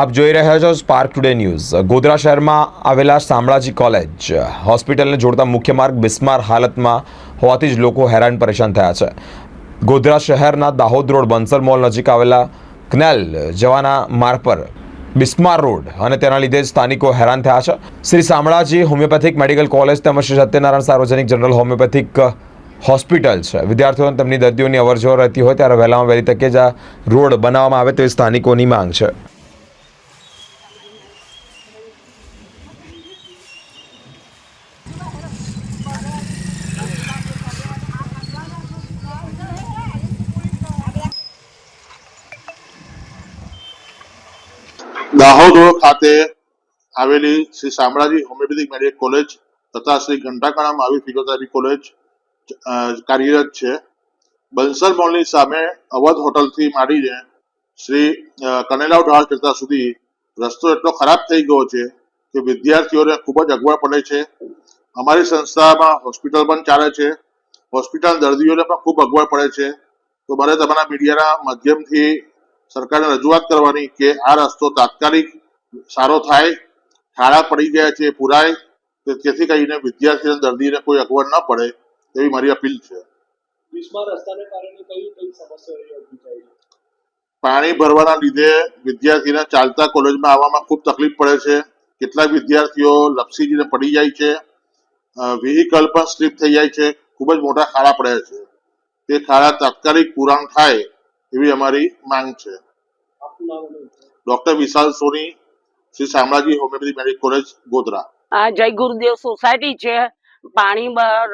આપ જોઈ રહ્યા છો સ્પાર્ક ટુડે ન્યૂઝ ગોધરા શહેરમાં આવેલા શામળાજી કોલેજ હોસ્પિટલને જોડતા મુખ્ય માર્ગ બિસ્માર હાલતમાં હોવાથી જ લોકો હેરાન પરેશાન થયા છે. ગોધરા શહેરના દાહોદ રોડ બંસર મોલ નજીક આવેલા કનેલ જવાના માર્ગ પર બિસ્માર રોડ અને તેના લીધે સ્થાનિકો હેરાન થયા છે. Shri Shamlaji homeopathic medical college તેમજ શ્રી સત્યનારાયણ સાર્વજનિક જનરલ હોમિયોપેથિક હોસ્પિટલ છે. વિદ્યાર્થીઓને તેમની દર્દીઓની અવરજવર રહેતી હોય ત્યારે વહેલામાં વહેલી તકે જ આ રોડ બનાવવામાં આવે તેવી સ્થાનિકોની માંગ છે. દાહોદ ખાતે આવેલી Shri Shamlaji homeopathic medical college તથા શ્રી ઘંટાકણામાં આવી ફિઝિયોથેરાપી કોલેજ કાર્યરત છે. બંસર મોલની સામે અવધ હોટલથી માંડીને શ્રી કનેલાવ ઢાળ ચડતા સુધી રસ્તો એટલો ખરાબ થઈ ગયો છે કે વિદ્યાર્થીઓને ખૂબ જ અગવડ પડે છે. અમારી સંસ્થામાં હોસ્પિટલ પણ ચાલે છે. હોસ્પિટલ દર્દીઓને પણ ખૂબ અગવડ પડે છે. તો મારે તમારા મીડિયાના માધ્યમથી સરકારને રજૂઆત કરવાની કે આ રસ્તો તાત્કાલિક સારો થાય ખાડા પડી ગયા છે પુરાય તો જેથી કરીને વિદ્યાર્થીઓને દર્દીને કોઈ અગવડ ન પડે એવી મારી અપીલ છે. પાણી ભરવાના લીધે વિદ્યાર્થીને ચાલતા કોલેજમાં આવવામાં ખૂબ તકલીફ પડે છે. કેટલાક વિદ્યાર્થીઓ લપસીને પડી જાય છે. વ્હીકલ પણ સ્લીપ થઈ જાય છે. ખૂબ જ મોટા ખાડા પડે છે. તે ખાડા તાત્કાલિક પુરાણ થાય એવી અમારી માંગ છે. Doctor Vishal Soni, Shri Shamlaji homeopathy medical college, Godhra. આ જય ગુરુદેવ સોસાયટી છે. પાણી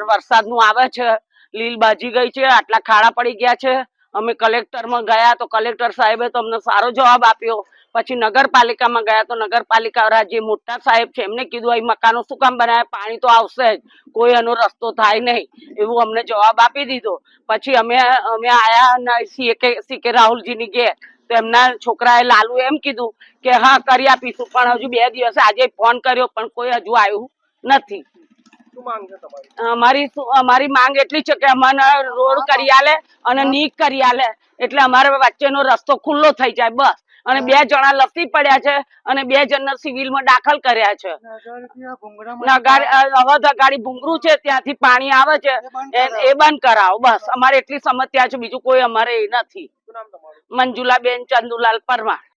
વરસાદનું આવે છે. લીલ બાજી ગઈ છે. આટલા ખાડા પડી ગયા છે. અમે કલેક્ટરમાં ગયા તો કલેક્ટર સાહેબે તો અમને સારો જવાબ આપ્યો. પછી નગરપાલિકામાં ગયા તો નગરપાલિકા જે મોટા સાહેબ છે, એમને કીધું, અહીં મકાનો શું કામ બનાવે? પાણી તો આવશે જ. કોઈ એનો રસ્તો થાય નહીં. એવું અમને જવાબ આપી દીધો. પછી અમે અમે ને સી કે સી કે રાહુલજીની ઘેર. તો એમના છોકરાએ લાલુ એમ કીધું કે, હા, કરી આપીશું, પણ હજુ બે દિવસે. આજે ફોન કર્યો, પણ કોઈ હજુ આવ્યું નથી. અમારી અમારી માંગ એટલી છે કે અમને રોડ કરી આલે અને નીક કરી આલે. એટલે અમારે વચ્ચેનો રસ્તો ખુલ્લો થઈ જાય બસ. અને બે જણા લસી પડ્યા છે અને બે જણને સિવિલમાં દાખલ કર્યા છે. ગાડી અવધ અગાડી ભૂંગરું છે ત્યાંથી પાણી આવે છે. એ- બંધ કરાવો. બસ. અમારે એટલી સમસ્યા છે બીજું કોઈ અમારે એ નથી. મંજુલાબેન ચંદુલાલ પરમાર.